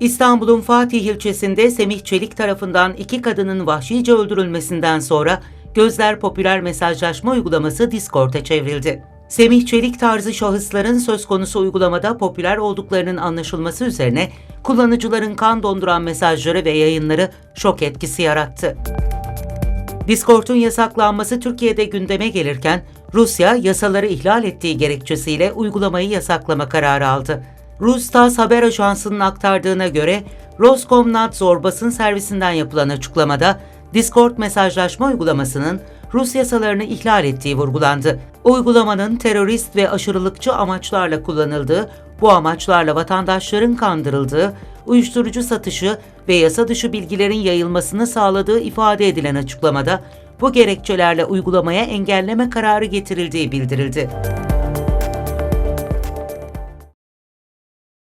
İstanbul'un Fatih ilçesinde Semih Çelik tarafından iki kadının vahşice öldürülmesinden sonra gözler popüler mesajlaşma uygulaması Discord'a çevrildi. Semih Çelik tarzı şahısların söz konusu uygulamada popüler olduklarının anlaşılması üzerine kullanıcıların kan donduran mesajları ve yayınları şok etkisi yarattı. Discord'un yasaklanması Türkiye'de gündeme gelirken Rusya yasaları ihlal ettiği gerekçesiyle uygulamayı yasaklama kararı aldı. Rus TASS haber ajansının aktardığına göre Roskomnadzor basın servisinden yapılan açıklamada Discord mesajlaşma uygulamasının Rus yasalarını ihlal ettiği vurgulandı. Uygulamanın terörist ve aşırılıkçı amaçlarla kullanıldığı, bu amaçlarla vatandaşların kandırıldığı, uyuşturucu satışı ve yasa dışı bilgilerin yayılmasını sağladığı ifade edilen açıklamada bu gerekçelerle uygulamaya engelleme kararı getirildiği bildirildi.